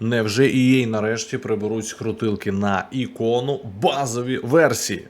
Невже EA нарешті приберуть скрутилки на ікону базові версії?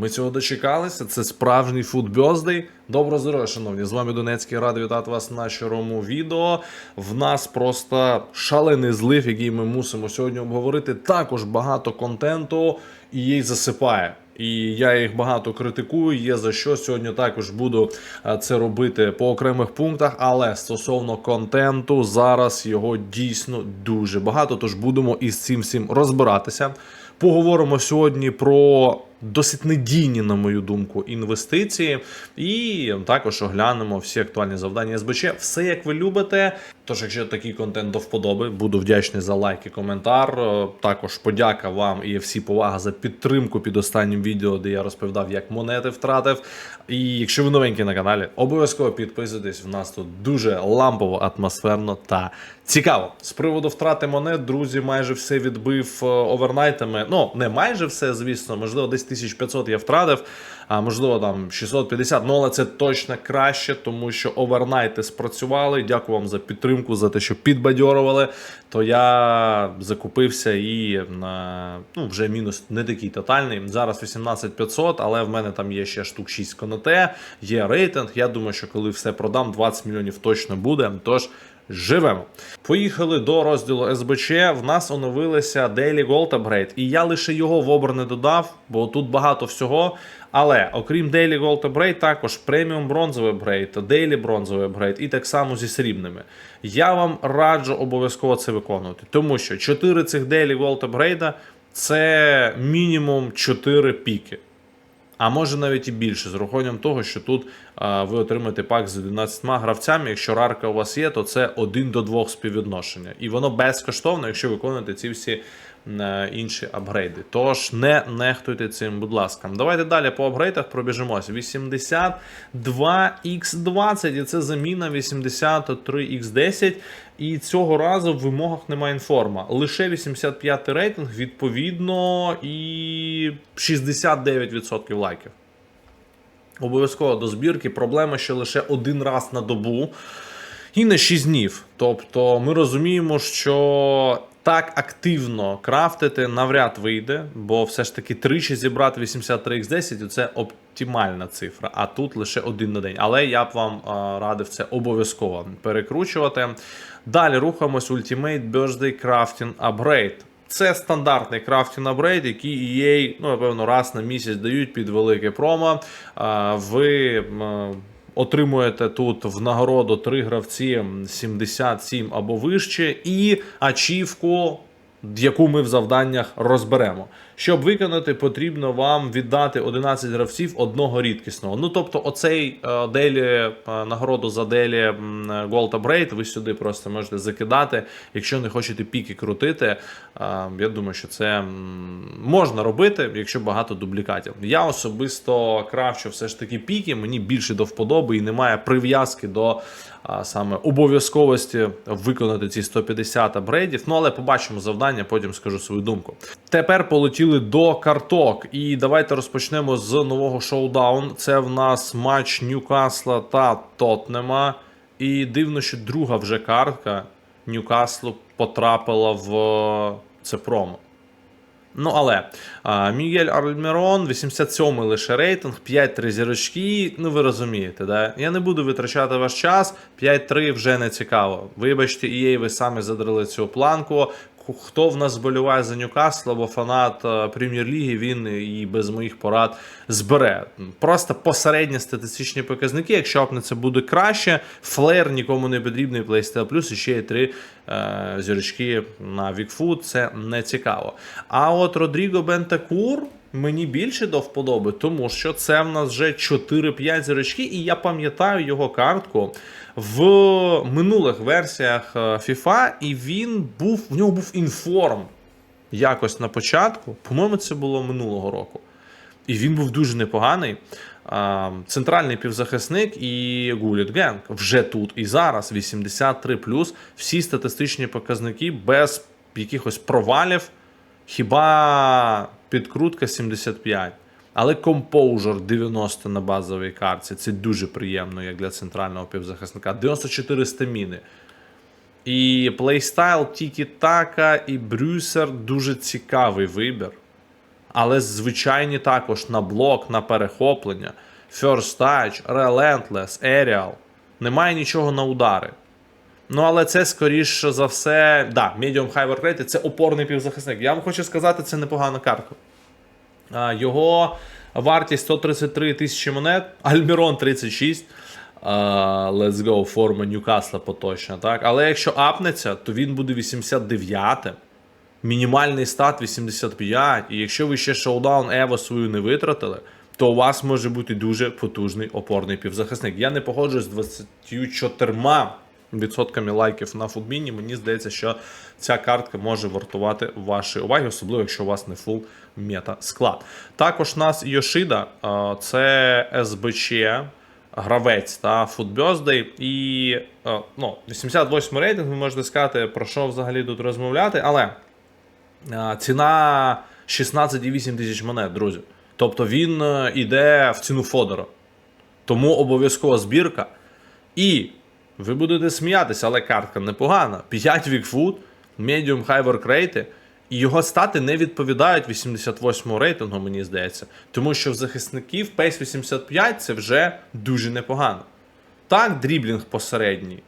Ми цього дочекалися. Це справжній футбьоздей. Добро здоров'я, шановні. З вами Донецький. Радий вітати вас на щирому відео. В нас просто шалений злив, який ми мусимо сьогодні обговорити. Також багато контенту і їй засипає. І я їх багато критикую. Є за що сьогодні також буду е, це робити по окремих пунктах. Але стосовно контенту, зараз його дійсно дуже багато. Тож будемо із цим всім розбиратися. Поговоримо сьогодні про досить недійні, на мою думку, інвестиції, і також оглянемо всі актуальні завдання СБЧ. Все як ви любите. Тож, якщо такий контент до вподоби, буду вдячний за лайк і коментар. Е, Також подяка вам і всі повага за підтримку під останнім відео, де я розповідав, як монети втратив. І якщо ви новенькі на каналі, обов'язково підписуйтесь. В нас тут дуже лампово, атмосферно та цікаво. З приводу втрати монет, друзі, майже все відбив е, овернайтами. Ну, не майже все, звісно, можливо, десь 1500 я втратив, а можливо там 650. Ну, але це точно краще, тому що овернайти спрацювали. Дякую вам за підтримку, за те, що підбадьорували. То я закупився і ну, вже мінус не такий тотальний. Зараз 18500, але в мене там є ще штук 6 конете, є рейтинг. Я думаю, що коли все продам, 20 мільйонів точно буде. Тож. Живемо. Поїхали до розділу СБЧ. В нас оновилися Daily Gold Upgrade, і я лише його в обер не додав, бо тут багато всього. Але окрім Daily Gold Upgrade, також преміум бронзовий апгрейд, Daily бронзовий апгрейд і так само зі срібними. Я вам раджу обов'язково це виконувати, тому що 4 цих Daily Gold Upgrade це мінімум 4 піки. А може навіть і більше, з урахуванням того, що тут а, ви отримаєте пак з 11 гравцями. Якщо рарка у вас є, то це 1 до 2 співвідношення. І воно безкоштовно, якщо виконуєте ці всі інші апгрейди. Тож не нехтуйте цим, будь ласка. Давайте далі по апгрейдах пробіжимося. 82X20, і це заміна 83X10. І цього разу в вимогах немає інформа. Лише 85 рейтинг, відповідно, і 69% лайків. Обов'язково до збірки. Проблема, що лише один раз на добу і на 6 днів. Тобто ми розуміємо, що так активно крафтити навряд вийде, бо все ж таки тричі зібрати 83x10 це оптимальна цифра, а тут лише один на день. Але я б вам радив це обов'язково перекручувати. Далі рухаємось Ultimate Birthday Crafting Upgrade. Це стандартний крафтінг апгрейд, який EA, ну, напевно, раз на місяць дають під велике промо. Ви отримуєте тут в нагороду три гравці 77 або вище, і ачівку, яку ми в завданнях розберемо. Щоб виконати, потрібно вам віддати 11 гравців одного рідкісного. Ну тобто, оцей е, делі е, нагороду за делі м, Gold Upgrade ви сюди просто можете закидати. Якщо не хочете піки крутити, е, я думаю, що це можна робити, якщо багато дублікатів. Я особисто кравчу все ж таки піки, мені більше до вподоби і немає прив'язки до саме обов'язковості виконати ці 150 апгрейдів. Ну але побачимо завдання, потім скажу свою думку. Тепер полетіли до карток. І давайте розпочнемо з нового шоудаун. Це в нас матч Ньюкасла та Тотнема. І дивно, що друга вже картка Ньюкаслу потрапила в це промо. Ну, але Мігель Альмірон, 87-й лише рейтинг, 5-3 зірочки. Ну, ви розумієте, да? Я не буду витрачати ваш час. 5-3 вже не цікаво. Вибачте, EA, ви самі задрали цю планку. Хто в нас боліває за Ньюкасл або фанат е, прем'єр-ліги, він і без моїх порад збере. Просто посередні статистичні показники. Якщо апне це буде краще, флеєр нікому не потрібний, PlayStation Plus і ще є три е, зірочки на Вікфу. Це не цікаво. А от Родріго Бентакур. Мені більше до вподоби, тому що це в нас вже 4-5 зірочки, і я пам'ятаю його картку в минулих версіях е, FIFA, і він був, в нього був інформ якось на початку. По-моєму, це було минулого року. І він був дуже непоганий. Центральний півзахисник і Гуліт Генг вже тут і зараз 83 всі статистичні показники без якихось провалів. Хіба підкрутка 75. Але Composure 90 на базовій картці. Це дуже приємно, як для центрального півзахисника. 94 стаміни. І плейстайл Тікі-Така і Брюсер дуже цікавий вибір. Але звичайні також на блок, на перехоплення, First Touch, Relentless, Aerial. Немає нічого на удари. Ну, але це скоріш за все. Да, Medium High Work це опорний півзахисник. Я вам хочу сказати, це непогана картка. Його вартість 133 тисячі монет, Альмірон 36. Let's go, форма Ньюкасла поточна. Так? Але якщо апнеться, то він буде 89. Мінімальний стат 85. І якщо ви ще шоудаун Ево свою не витратили, то у вас може бути дуже потужний опорний півзахисник. Я не погоджуюсь з 24 відсотками лайків на футбіні. Мені здається, що ця картка може вартувати вашої уваги, особливо якщо у вас не фул мета склад. Також у нас Йошида, це СБЧ. Гравець та Футбьоздей. І ну, 88 рейтинг, ви можете сказати, про що взагалі тут розмовляти, але ціна 16,8 тисяч монет, друзі. Тобто він е, іде в ціну Фодора. Тому обов'язкова збірка. І ви будете сміятися, але картка непогана. 5 вікфут, high work rate, і його стати не відповідають 88 рейтингу, мені здається. Тому що в захисників Pace 85 це вже дуже непогано. Так, дріблінг посередній.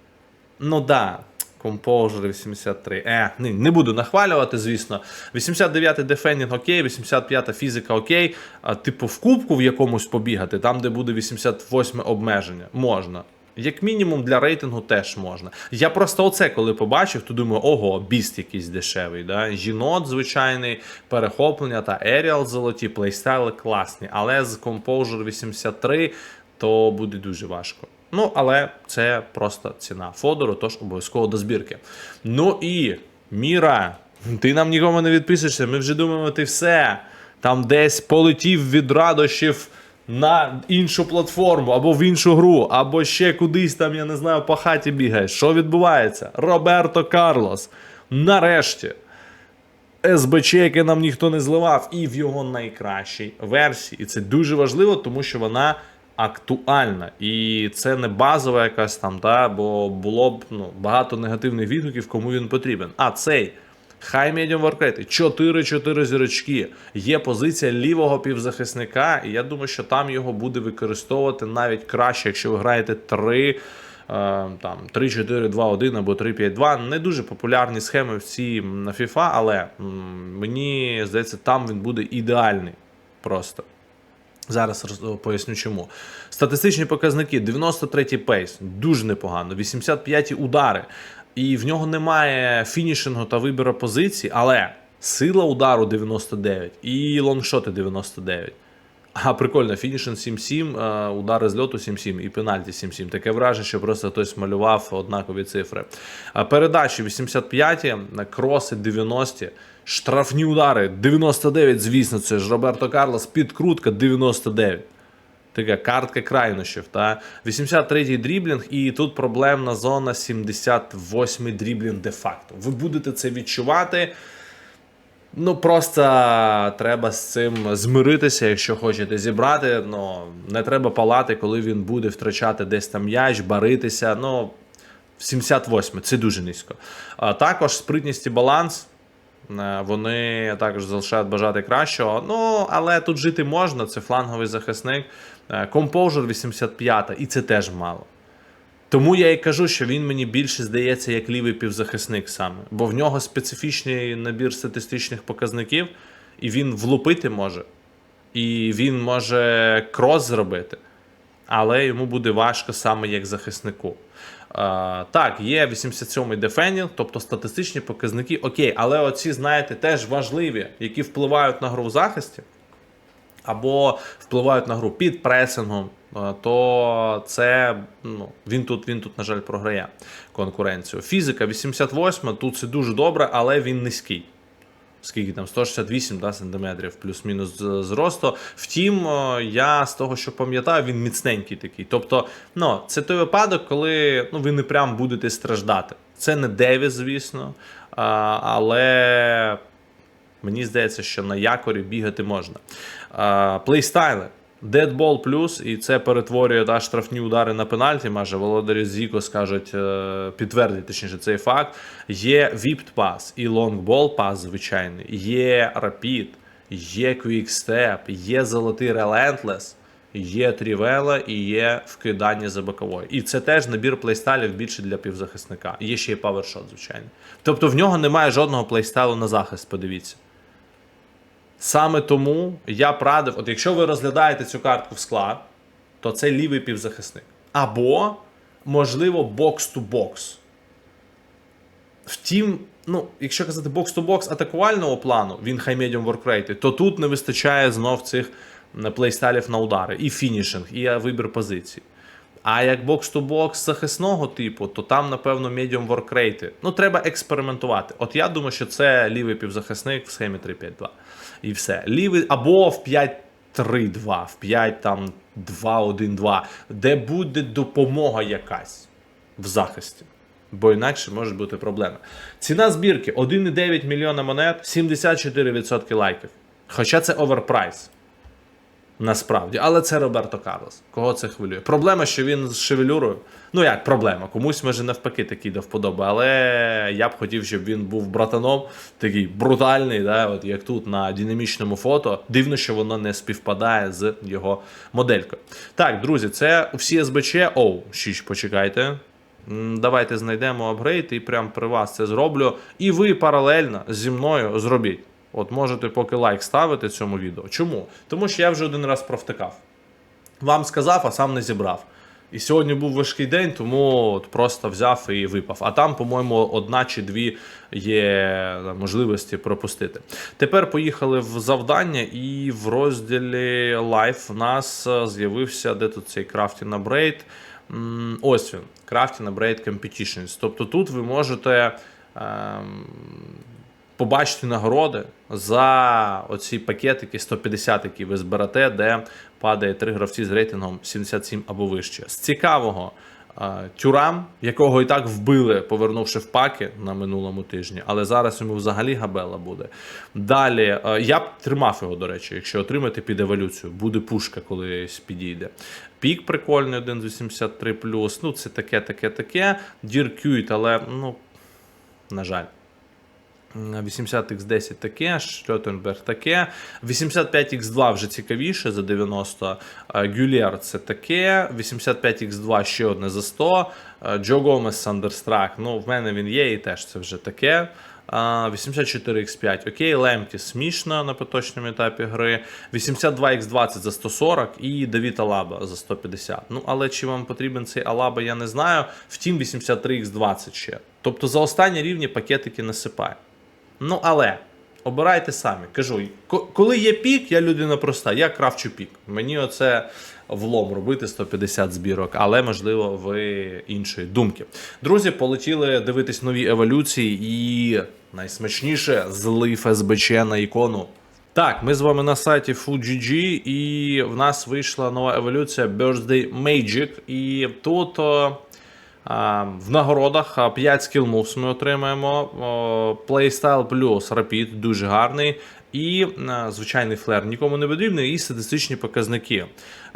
Ну да, Composure 83. Е, не, не буду нахвалювати, звісно. 89-й дефендінг окей, 85-та фізика окей. А, типу, в кубку в якомусь побігати, там, де буде 88 обмеження, можна. Як мінімум для рейтингу теж можна. Я просто оце, коли побачив, то думаю, ого, біст якийсь дешевий. Да? Жінот звичайний, перехоплення та Aerial золоті, плейстайли класні. Але з Composure 83 то буде дуже важко. Ну, але це просто ціна Фодору, тож обов'язково до збірки. Ну і Міра, ти нам нікому не відписуєшся, ми вже думаємо, ти все. Там десь полетів від радощів на іншу платформу, або в іншу гру, або ще кудись там, я не знаю, по хаті бігаєш. Що відбувається? Роберто Карлос. Нарешті. СБЧ, яке нам ніхто не зливав, і в його найкращій версії. І це дуже важливо, тому що вона актуальна. І це не базова якась там, та, бо було б ну, багато негативних відгуків, кому він потрібен. А цей. Хай Medium воркети, 4-4 зірочки. Є позиція лівого півзахисника, і я думаю, що там його буде використовувати навіть краще, якщо ви граєте 3, е, там 3-4-2-1 або 3-5-2. Не дуже популярні схеми в ці на FIFA, але мені здається, там він буде ідеальний просто. Зараз поясню чому. Статистичні показники: 93-й пейс, дуже непогано, 85-ті удари. І в нього немає фінішингу та вибору позицій, але сила удару 99 і лонгшоти 99. А прикольно, фінішинг 7-7, е, удари з льоту 7-7 і пенальті 7-7. Таке враження, що просто хтось малював однакові цифри. Передачі 85, кроси 90, штрафні удари 99, звісно, це ж Роберто Карлос, підкрутка 99. Така картка крайнощів. Та 83-й дріблінг, і тут проблемна зона 78-й дріблінг де-факто. Ви будете це відчувати. Ну, просто треба з цим змиритися, якщо хочете зібрати. Ну, не треба палати, коли він буде втрачати десь там м'яч, баритися. Ну, 78 це дуже низько. А також спритність і баланс. Е, Вони також залишають бажати кращого. Ну, але тут жити можна, це фланговий захисник. Е, Composure 85, і це теж мало. Тому я і кажу, що він мені більше здається як лівий півзахисник саме, бо в нього специфічний набір статистичних показників, і він влупити може, і він може крос зробити, але йому буде важко саме як захиснику. Так, є 87-й дефендінг, тобто статистичні показники, окей, але оці, знаєте, теж важливі, які впливають на гру в захисті або впливають на гру під пресингом, то це ну, він тут, він тут, на жаль, програє конкуренцію. Фізика 88, тут це дуже добре, але він низький. Скільки там 168 да, сантиметрів, плюс-мінус зросту. Втім, е, я з того, що пам'ятаю, він міцненький такий. Тобто, ну, це той випадок, коли ну, ви не прям будете страждати. Це не Девіс, звісно, але Мені здається, що на якорі бігати можна. Плейстайли. Дедбол плюс, і це перетворює да, штрафні удари на пенальті. Майже володарі Зіко скажуть, е, підтвердять точніше цей факт. Є віпт пас і лонгбол пас звичайний, є рапід, є квікстеп, є золотий релентлес, є трівела і є вкидання за боковою. І це теж набір плейстайлів більше для півзахисника. Є ще й павершот, звичайно. Тобто в нього немає жодного плейстайлу на захист, подивіться. Саме тому я б радив, от якщо ви розглядаєте цю картку в склад, то це лівий півзахисник. Або, можливо, бокс-ту-бокс. Втім, ну, якщо казати бокс-ту-бокс атакувального плану, він хай медіум воркрейти, то тут не вистачає знов цих м, плейстайлів на удари, і фінішинг, і е, вибір позицій. А як бокс-ту-бокс захисного типу, то там, напевно, медіум воркрейти. Ну, треба експериментувати. От я думаю, що це лівий півзахисник в схемі 3-5-2. І все. Лівий або в 5-3-2, в 5 там 2-1-2, де буде допомога якась в захисті. Бо інакше може бути проблема. Ціна збірки 1,9 мільйона монет, 74% лайків. Хоча це оверпрайс. Насправді, але це Роберто Карлос. Кого це хвилює? Проблема, що він з шевелюрою. Ну як проблема? Комусь може навпаки такий до вподоби. Але я б хотів, щоб він був братаном, такий брутальний, да, от як тут на динамічному фото. Дивно, що воно не співпадає з його моделькою. Так, друзі, це всі СБЧ. Оу, щіч, почекайте. Давайте знайдемо апгрейд і прямо при вас це зроблю. І ви паралельно зі мною зробіть. От можете поки лайк ставити цьому відео. Чому? Тому що я вже один раз провтикав. Вам сказав, а сам не зібрав. І сьогодні був важкий день, тому от просто взяв і випав. А там, по-моєму, одна чи дві є можливості пропустити. Тепер поїхали в завдання, і в розділі Life в нас е, з'явився де тут цей Crafting Upgrade. Ось він, Crafting Upgrade Competitions. Тобто тут ви можете. Побачити нагороди за оці пакетики 150, які ви зберете, де падає три гравці з рейтингом 77 або вище. З цікавого. е, Тюрам, якого і так вбили, повернувши в паки на минулому тижні, але зараз йому взагалі габела буде. Далі е, я б тримав його, до речі, якщо отримати під еволюцію, буде пушка колись підійде. Пік прикольний, 1 з 83 Ну, це таке, таке, таке. Діркюйт, але ну, на жаль. 80x10 таке, Штотенберг таке. 85x2 вже цікавіше за 90. Е, Гюлєр це таке. 85x2 ще одне за 100. Е, Джо Гомес Сандерстрак. Ну, в мене він є і теж це вже таке. 84x5, окей, Лемті смішно на поточному етапі гри. 82x20 за 140 і Давід Алаба за 150. Ну, але чи вам потрібен цей Алаба, я не знаю. Втім, 83x20 ще. Тобто за останні рівні пакетики насипає. Ну, але обирайте самі. Кажу, коли є пік, я людина проста, я кравчу пік. Мені оце влом робити 150 збірок, але можливо ви іншої думки. Друзі, полетіли дивитись нові еволюції і найсмачніше злив СБЧ на ікону. Так, ми з вами на сайті FoodGG, і в нас вийшла нова еволюція Birthday Magic. І тут в нагородах 5 skill moves ми отримаємо. Playstyle плюс Rapid, дуже гарний. І звичайний флер нікому не потрібний, і статистичні показники.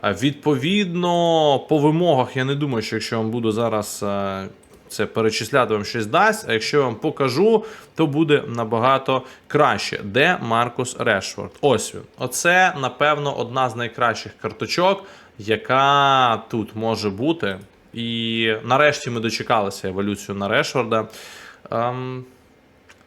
Відповідно, по вимогах я не думаю, що якщо вам буду зараз. це перечисляти вам щось дасть, а якщо я вам покажу, то буде набагато краще. Де Маркус Решфорд? Ось він. Оце, напевно, одна з найкращих карточок, яка тут може бути. І нарешті ми дочекалися еволюцію на Решфорда. Ем,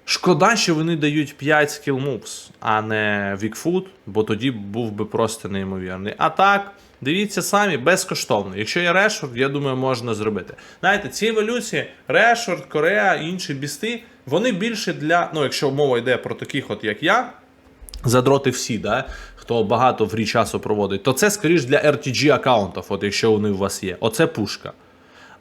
Шкода, що вони дають 5 skill moves, а не Вікфуд, бо тоді був би просто неймовірний. А так, дивіться самі, безкоштовно. Якщо є Решфорд, я думаю, можна зробити. Знаєте, ці еволюції, Решфорд, Корея, інші бісти, вони більше для, ну, якщо мова йде про таких, от як я, задроти всі, да? хто багато в грі часу проводить, то це скоріш для RTG аккаунтів, от якщо вони у вас є. Оце пушка.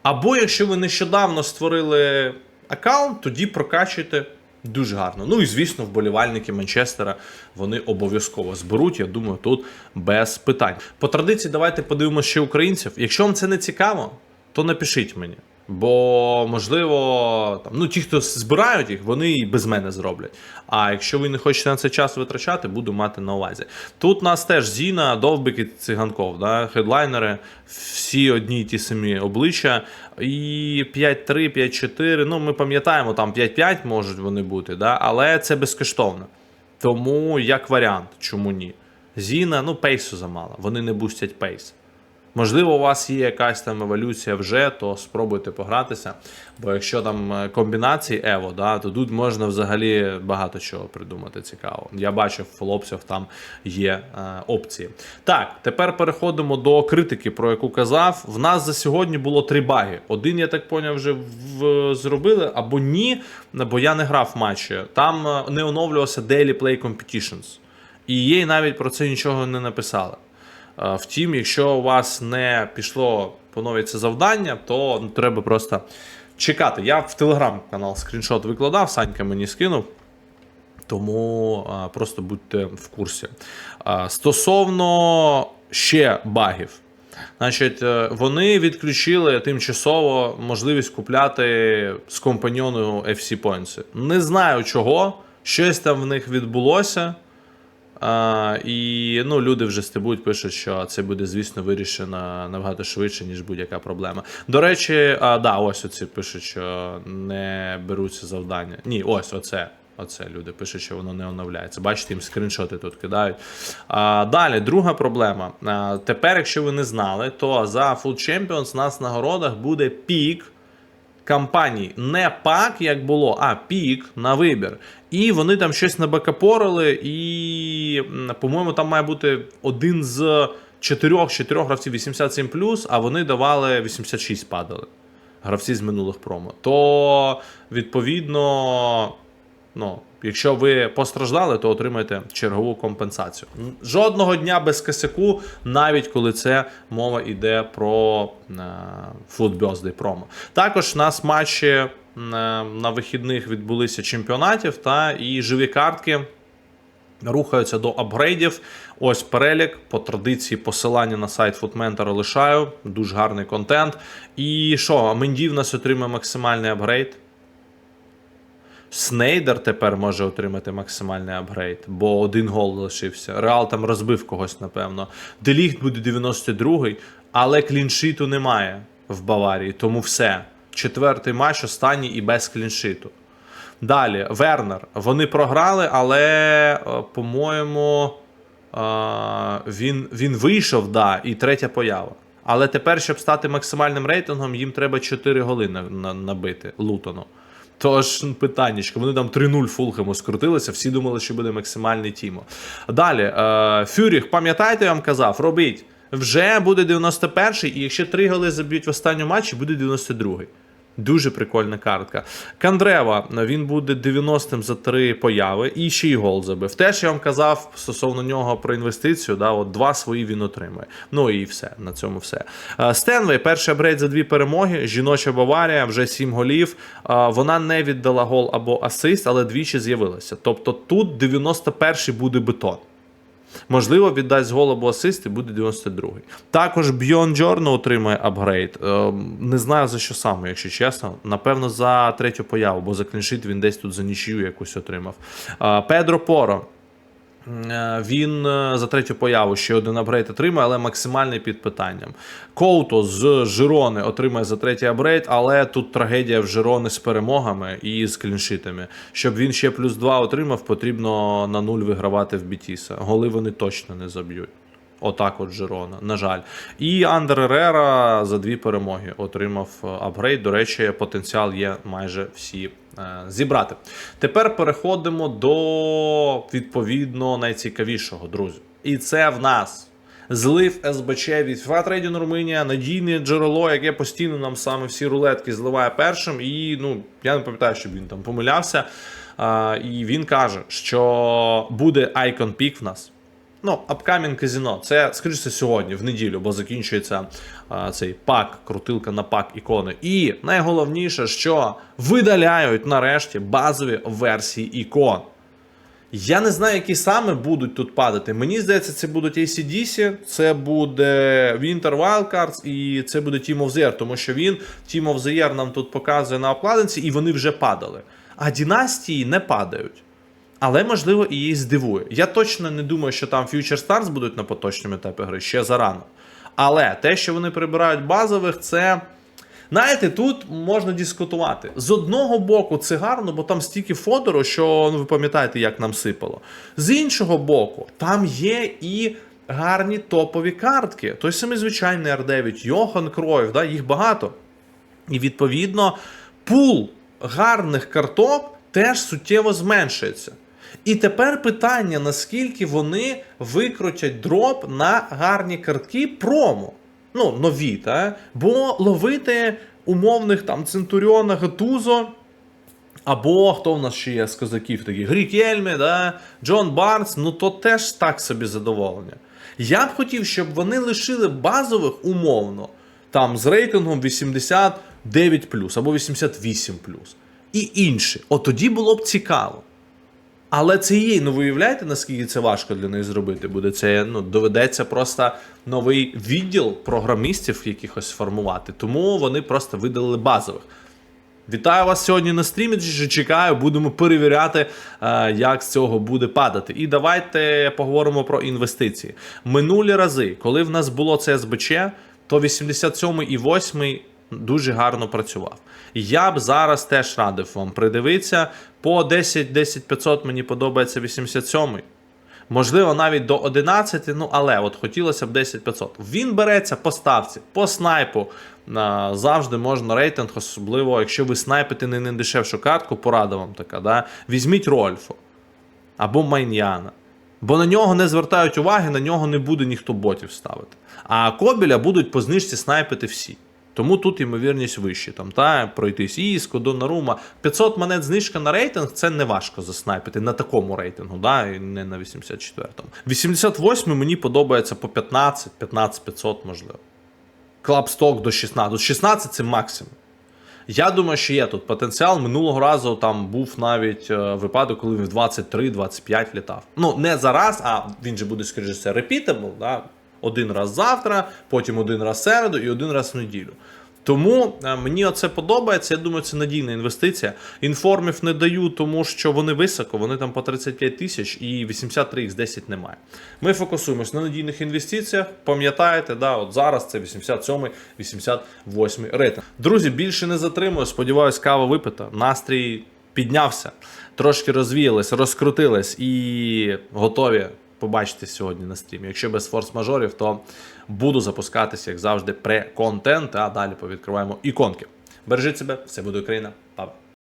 Або якщо ви нещодавно створили аккаунт, тоді прокачуйте дуже гарно. Ну і звісно, вболівальники Манчестера вони обов'язково зберуть. Я думаю, тут без питань. По традиції, давайте подивимося ще українців. Якщо вам це не цікаво, то напишіть мені. Бо, можливо, там, ну, ті, хто збирають їх, вони і без мене зроблять. А якщо ви не хочете на це час витрачати, буду мати на увазі. Тут у нас теж Зіна, Довбики, Циганков, да? хедлайнери, всі одні й ті самі обличчя. І 5-3, 5-4. Ну, ми пам'ятаємо, там 5-5 можуть вони бути, да? але це безкоштовно. Тому як варіант, чому ні? Зіна, ну, пейсу замало, вони не бустять пейс. Можливо, у вас є якась там еволюція вже, то спробуйте погратися. Бо якщо там е, комбінації Ево, да, то тут можна взагалі багато чого придумати цікаво. Я бачив, в хлопців там є е, опції. Так, тепер переходимо до критики, про яку казав. В нас за сьогодні було три баги. Один, я так поняв, вже в, зробили, або ні, бо я не грав матчі. Там е, не оновлювався Daily Play Competitions. І їй навіть про це нічого не написали. Е, Втім, якщо у вас не пішло по новій це завдання, то ну, треба просто чекати. Я в телеграм-канал скріншот викладав, Санька мені скинув. Тому а, просто будьте в курсі. А, стосовно ще багів. Значить, е, вони відключили тимчасово можливість купляти з компаньйону FC Points. Не знаю чого. Щось там в них відбулося. А, і ну, люди вже стебуть, пишуть, що це буде, звісно, вирішено набагато швидше, ніж будь-яка проблема. До речі, а, да, ось оці пишуть, що не беруться завдання. Ні, ось оце. Оце люди пишуть, що воно не оновляється. Бачите, їм скріншоти тут кидають. А, далі, друга проблема. А, тепер, якщо ви не знали, то за Food Champions у нас на нагородах буде пік кампаній. Не пак, як було, а пік на вибір. І вони там щось набекапорили, і, по-моєму, там має бути один з чотирьох чотирьох гравців 87, а вони давали 86 падали. Гравці з минулих промо. То, відповідно, ну, якщо ви постраждали, то отримаєте чергову компенсацію. Жодного дня без косяку, навіть коли це мова йде про е, Food промо. Також нас матчі е, на вихідних відбулися чемпіонатів та і живі картки. Рухаються до апгрейдів. Ось перелік. По традиції посилання на сайт Footmentor лишаю. Дуже гарний контент. І що, Менді в нас отримає максимальний апгрейд. Снейдер тепер може отримати максимальний апгрейд, бо один гол лишився. Реал там розбив когось, напевно. Деліхт буде 92-й, але кліншиту немає в Баварії, тому все. Четвертий матч, останній і без кліншиту. Далі, Вернер. Вони програли, але, е, по-моєму, е, він, він вийшов, да, і третя поява. Але тепер, щоб стати максимальним рейтингом, їм треба 4 голи на, на, набити Лутону. Тож питаннячко, вони там 3-0 Фулхему скрутилися, всі думали, що буде максимальний Тімо. Далі, е, Фюріх, пам'ятаєте, я вам казав, робіть. Вже буде 91-й, і якщо три голи заб'ють в останньому матчі, буде 92-й. Дуже прикольна картка. Кандрева, він буде 90-м за три появи і ще й гол забив. Теж я вам казав стосовно нього про інвестицію. Да, от Два свої він отримує. Ну і все. На цьому все. Е, Стенвей, перший апгрейд за дві перемоги. Жіноча Баварія, вже 7 голів. Е, Вона не віддала гол або асист, але двічі з'явилася. Тобто тут 91-й буде бетон. Можливо, віддасть гол або асист і буде 92-й. Також Бьон Джорно отримає апгрейд. Е, Не знаю за що саме, якщо чесно. Напевно, за третю появу, бо за кліншит він десь тут за нічию якусь отримав. Е, Педро Поро. Е, Він е, за третю появу ще один апгрейд отримає, але максимальний під питанням. Коуто з Жирони отримає за третій апгрейд, але тут трагедія в Жирони з перемогами і з кліншитами. Щоб він ще плюс 2 отримав, потрібно на нуль вигравати в Бітіса. Голи вони точно не заб'ють. Отак от Жирона, на жаль. І Андер Ерера за дві перемоги отримав е, апгрейд. До речі, потенціал є майже всі е, зібрати. Тепер переходимо до відповідно найцікавішого, друзі. І це в нас. Злив СБЧ від Trading Румунія, надійне джерело, яке постійно нам саме всі рулетки зливає першим. І ну, я не пам'ятаю, щоб він там помилявся. А, і він каже, що буде Icon Peak в нас. Ну, Upcoming казіно. Це, скоріше, сьогодні, в неділю, бо закінчується а, цей пак, крутилка на пак ікони. І найголовніше, що видаляють нарешті базові версії ікон. Я не знаю, які саме будуть тут падати. Мені здається, це будуть ACDC, це буде Winter Wildcards і це буде Team of the Year, тому що він Team of the Year нам тут показує на обкладинці, і вони вже падали. А дінастії не падають. Але можливо і її здивує. Я точно не думаю, що там Future Stars будуть на поточному етапі гри ще зарано. Але те, що вони прибирають базових, це. Знаєте, тут можна дискутувати. З одного боку, це гарно, бо там стільки фодору, що ну, ви пам'ятаєте, як нам сипало. З іншого боку, там є і гарні топові картки. Той самий звичайний R9, Йохан Кройв, да, їх багато. І відповідно, пул гарних карток теж суттєво зменшується. І тепер питання, наскільки вони викрутять дроп на гарні картки промо. Ну, нові, та? бо ловити умовних там Центуріона Гатузо. Або хто в нас ще є з козаків таких? Грік Єльмі, да? Джон Барнс, ну то теж так собі задоволення. Я б хотів, щоб вони лишили базових умовно, там з рейтингом 89 або 88 і інші. От тоді було б цікаво. Але це є, ну ви уявляєте, наскільки це важко для них зробити буде. Це ну, доведеться просто новий відділ програмістів якихось формувати. Тому вони просто видалили базових. Вітаю вас сьогодні на стрімі. Чекаю, будемо перевіряти, е, як з цього буде падати. І давайте поговоримо про інвестиції. Минулі рази, коли в нас було це СБЧ, то 87 і 8 дуже гарно працював. Я б зараз теж радив вам придивитися. По 10 10 500 мені подобається 87 Можливо, навіть до 11, ну але от хотілося б 10 500. Він береться по ставці, по снайпу. Завжди можна рейтинг, особливо, якщо ви снайпите не найдешевшу картку, порада вам така. да? Візьміть Рольфу або Майньяна. Бо на нього не звертають уваги, на нього не буде ніхто ботів ставити. А Кобіля будуть по знижці снайпити всі. Тому тут ймовірність вищі. Там, та, пройтись Іско, Донарума. 500 монет знижка на рейтинг це не важко заснайпити на такому рейтингу, да, і не на 84-му. 88 мені подобається по 15, 15 500 можливо. Клабсток до 16. До 16 це максимум. Я думаю, що є тут потенціал. Минулого разу там був навіть е, випадок, коли він в 23-25 літав. Ну, не зараз, а він же буде, скоріше, repeatable, да? Один раз завтра, потім один раз середу і один раз в неділю. Тому е, мені оце подобається. Я думаю, це надійна інвестиція. Інформів не даю, тому що вони високо, вони там по 35 тисяч і 83x10 немає. Ми фокусуємось на надійних інвестиціях. Пам'ятаєте, да, от зараз це 87 88 рейтинг. Друзі, більше не затримую. Сподіваюсь, кава випита. Настрій піднявся, трошки розвіялись, розкрутились і готові побачите сьогодні на стрімі. Якщо без форс-мажорів, то буду запускатися, як завжди, пре-контент, а далі повідкриваємо іконки. Бережіть себе, все буде Україна, Па-па.